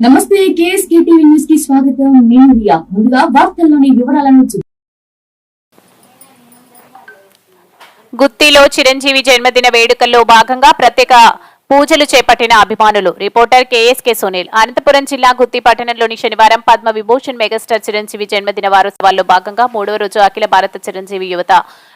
నమస్తే KSK TV న్యూస్కి స్వాగతం. నేను రియా. ముందుగా వార్తల్లోని వివరాలను చూ- గుత్తిలో చిరంజీవి జన్మదిన వేడుకల్లో భాగంగా ప్రత్యేక పూజలు చేపట్టిన అభిమానులు. Reporter KSK Sunil. అనంతపురం జిల్లా గుత్తి పట్టణంలోని శనివారం పద్మ విభూషణ్ మెగాస్టార్ చిరంజీవి జన్మదిన వారోత్సవాల్లో భాగంగా మూడవ రోజు అఖిల భారత చిరంజీవి యువత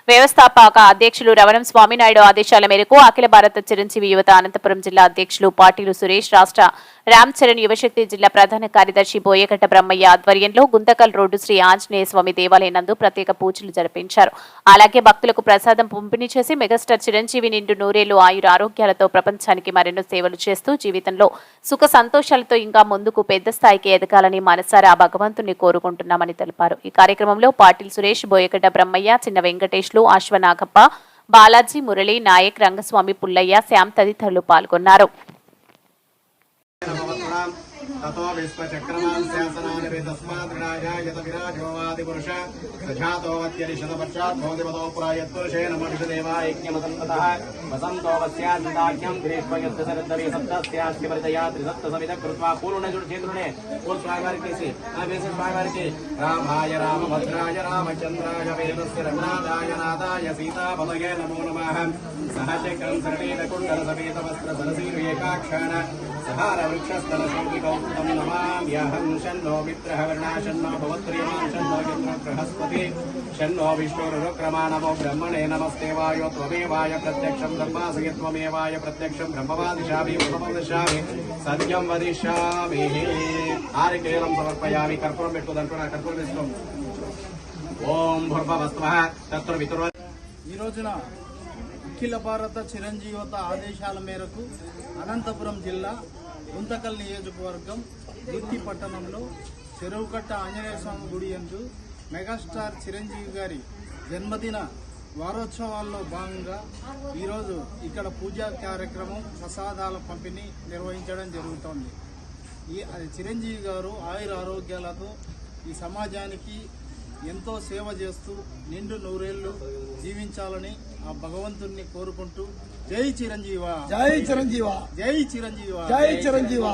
వ్యవస్థాపక అధ్యక్షులు రవణం స్వామినాయుడు ఆదేశాల మేరకు అఖిల భారత చిరంజీవి యువత అనంతపురం జిల్లా అధ్యక్షులు పాటీలు సురేష్ రాష్ట్ర రామ్ చరణ్ యువశక్తి జిల్లా ప్రధాన కార్యదర్శి బోయకట్ట బ్రహ్మయ్య ఆధ్వర్యంలో గుంతకల్ రోడ్డు శ్రీ ఆంజనేయ స్వామి దేవాలయం నందు ప్రత్యేక పూజలు జరిపించారు. అలాగే భక్తులకు ప్రసాదం పంపిణీ చేసి మెగాస్టార్ చిరంజీవి నిండు నూరేళ్ళు ఆయుర ఆరోగ్యాలతో ప్రపంచానికి మరెన్నో సేవలు చేస్తూ జీవితంలో సుఖ సంతోషాలతో ఇంకా ముందుకు పెద్ద స్థాయికి ఎదగాలని మనసారా ఆ భగవంతుని కోరుకుంటున్నామని తెలిపారు. ఈ కార్యక్రమంలో పాటిల్ సురేష్ బోయగడ్డ బ్రహ్మయ్య చిన్న అధ్యక్షులు అశ్వనాగప్ప బాలాజీ మురళి నాయక్ రంగస్వామి పుల్లయ్య శ్యామ్ తదితరులు పాల్గొన్నారు. ततो विश्वचक्रमांस्यासनानपि तस्मात् विराजायत विराजोवादिपुरुष सजातोवत्यरिशतपश्चात् भोधिपतो प्रायत्पुरुषेण मनुषदेवा ऐक्यमसन्ततः त्रिसप्तसमित कृत्वा पूर्णजुषेन्द्रुणे पूर्वागार केसि रामाय रामभद्राय रामचन्द्राय वेदस्य रघुनाथाय नाथाय सीताफलये नमो नमः। సహచక్రం సరణీల సమేత వస్త్ర సరసీర్యేకాక్షాణ సహార వృక్షస్థల శోభికౌస్తుతం నమామ్యహం షన్నో మిత్రః వర్ణాశన్నో భవత్ప్రియమాం షన్నో చంద్ర బృహస్పతి షన్నో విష్ణురుక్రమా నమో బ్రహ్మణే నమస్తే వాయో త్వమేవాయ ప్రత్యక్షం బ్రహ్మాసి త్వమేవాయ ప్రత్యక్షం బ్రహ్మవాదిశామి బ్రహ్మవదిశామి సత్యం వదిష్యామి ఆరికేలం సమర్పయామి. కర్పూరం పెట్టుదంటున్నా కర్పూరం ఇస్తాం ఓం భూర్భవస్వ తత్ర వితుర్వ ఈ రోజున అఖిల భారత చిరంజీవత ఆదేశాల మేరకు అనంతపురం జిల్లా గుంతకల్ నియోజకవర్గం గుత్తి పట్టణంలో చెరువుకట్ట ఆంజనేయ స్వామి గుడి ఎందు మెగాస్టార్ చిరంజీవి గారి జన్మదిన వారోత్సవాల్లో భాగంగా ఈరోజు ఇక్కడ పూజా కార్యక్రమం ప్రసాదాల పంపిణీ నిర్వహించడం జరుగుతోంది. ఈ చిరంజీవి గారు ఆయుర ఆరోగ్యాలతో ఈ సమాజానికి ఎంతో సేవ చేస్తూ నిండు నూరేళ్ళు జీవించాలని ఆ భగవంతుణ్ణి కోరుకుంటూ జై చిరంజీవ. జై చిరంజీవ. జై చిరంజీవ. జై చిరంజీవ.